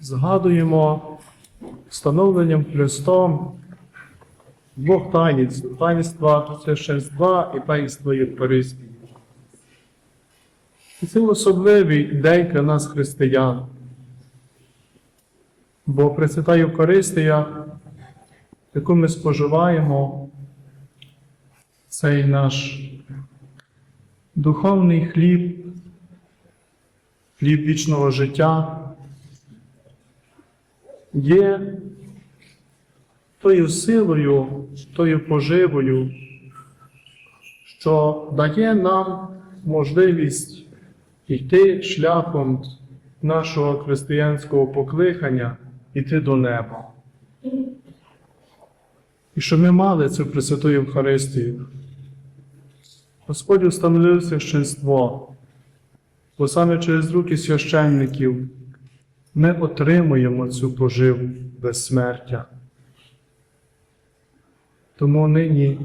згадуємо встановленням Христом двох таїнств таїнства священства і таїнства Євхаристії. І це особливий день для нас, християн. Бо Пресвята Євхаристія, яку ми споживаємо, цей наш духовний хліб, хліб вічного життя, є тою силою, тою поживою, що дає нам можливість йти шляхом нашого християнського покликання, йти до неба. І щоб ми мали цю Пресвяту Євхаристію. Господь установив священство, бо саме через руки священників ми отримуємо цю поживу безсмертя. Тому нині,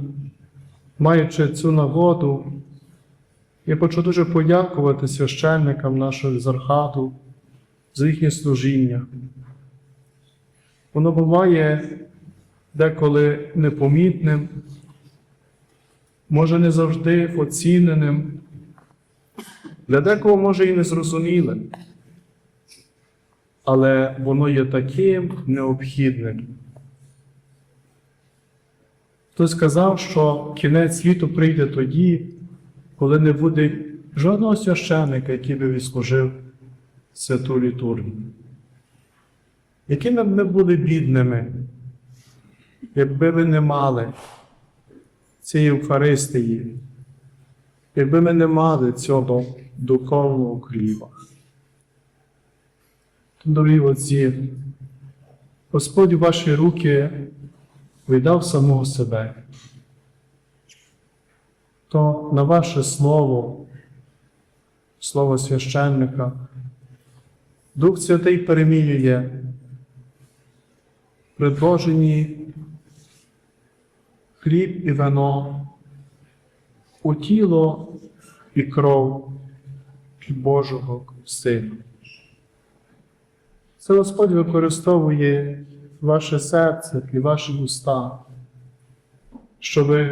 маючи цю нагоду, я хочу дуже подякувати священникам нашого Зархату за їхнє служіння. Воно буває деколи непомітним, може не завжди оціненим, для декого може і незрозумілим, але воно є таким необхідним. Хтось сказав, що кінець світу прийде тоді, коли не буде жодного священника, який би відслужив святу літургію. Якими б ми були бідними, якби ви не мали цієї Євхаристії, якби ми не мали цього духовного хліба. Дорогі отці, Господь у ваші руки віддав самого себе, то на ваше слово, слово священника, Дух Святий перемінює предложені хліб і вино у тіло і кров Божого Сина. Це Господь використовує ваше серце і ваші уста, щоб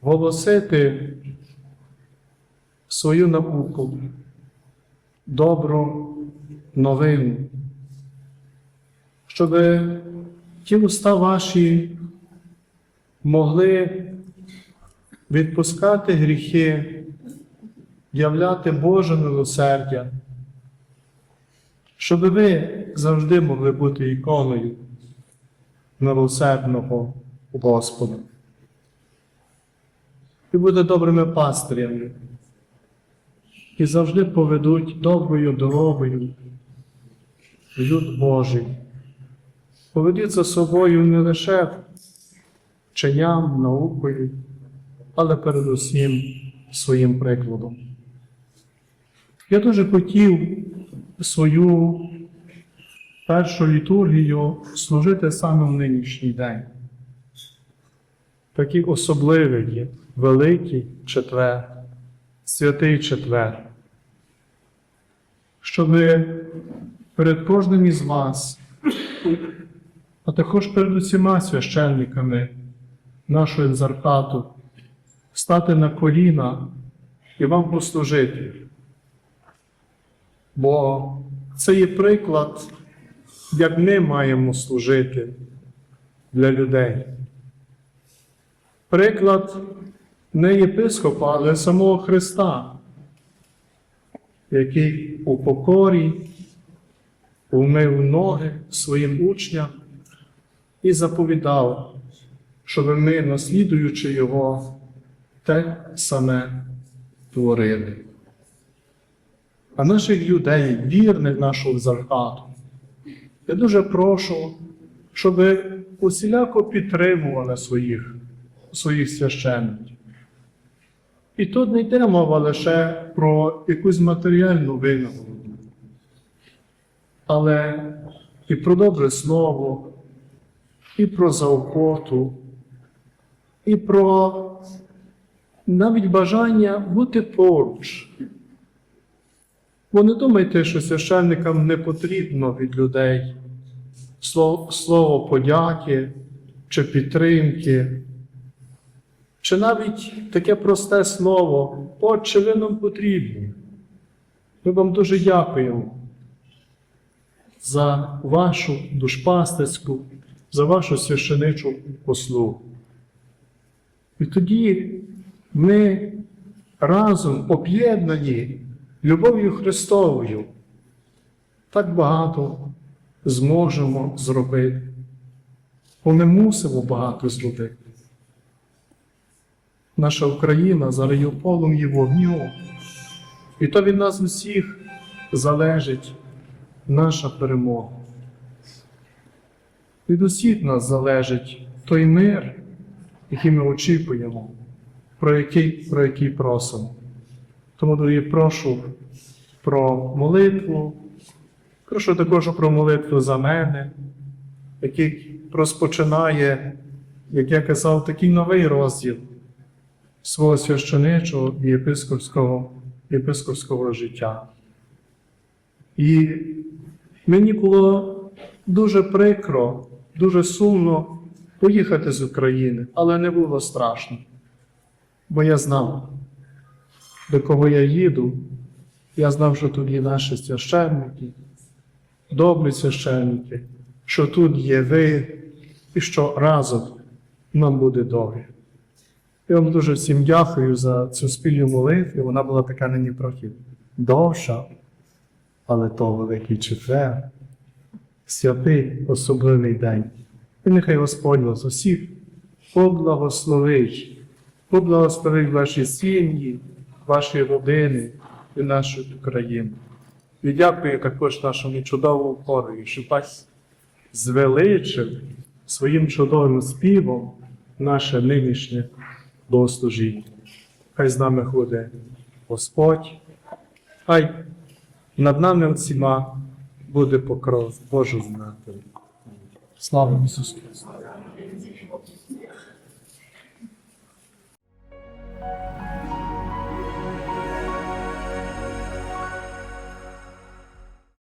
голосити свою науку, добру новину, щоб ті уста ваші могли відпускати гріхи, являти Боже милосердя, щоб ви завжди могли бути іконою милосердного Господа. І буде добрими пастирями, і завжди поведуть доброю дорогою люд Божий. Поведуть за собою не лише вченням, наукою, але передусім своїм прикладом. Я дуже хотів свою першу літургію служити саме в нинішній день. Такий особливий, великий четвер, святий четвер, щоб перед кожним із вас, а також перед усіма священниками нашого екзархату, стати на коліна і вам послужити. Бо це є приклад, як ми маємо служити для людей. Приклад не єпископа, але самого Христа, який у покорі умив ноги своїм учням і заповідав, щоб ми, наслідуючи Його, те саме творили. А наших людей, вірних нашого зархату, я дуже прошу, щоб усіляко підтримували своїх, своїх священників. І тут не йде мова лише про якусь матеріальну винагороду, але і про добре слово, і про заохоту, і про навіть бажання бути поруч. Бо не думайте, що священникам не потрібно від людей слово, подяки чи підтримки, чи навіть таке просте слово, Отче, ви нам потрібні. Ми вам дуже дякуємо за вашу душпастерську, за вашу священичу послугу. І тоді ми разом об'єднані любов'ю Христовою так багато зможемо зробити. Бо ми мусимо багато зробити. Наша Україна зараз є полом її вогню. І то від нас усіх залежить наша перемога. Від усіх нас залежить той мир, який ми очікуємо, про який, про який просимо. Тому, дорогі, прошу про молитву, прошу також про молитву за мене, який розпочинає, як я казав, такий новий розділ свого священичого і єпископського, єпископського життя. І мені було дуже прикро, дуже сумно поїхати з України, але не було страшно, бо я знав, до кого я їду. Я знав, що тут є наші священники, добрі священники, що тут є ви, і що разом нам буде добре. Я вам дуже всім дякую за цю спільну молитву. Вона була така нині трохи довша, але то великий четвер, святий особливий день. І нехай Господь вас усіх поблагословить, поблагословить ваші сім'ї, ваші родини і нашу Україну. І дякую також нашому чудовому хору, що так звеличив своїм чудовим співом наше нинішнє богослужіння. Хай з нами буде Господь, хай над нами всіма буде покров Божої Матері. Слава Ісусу Христу!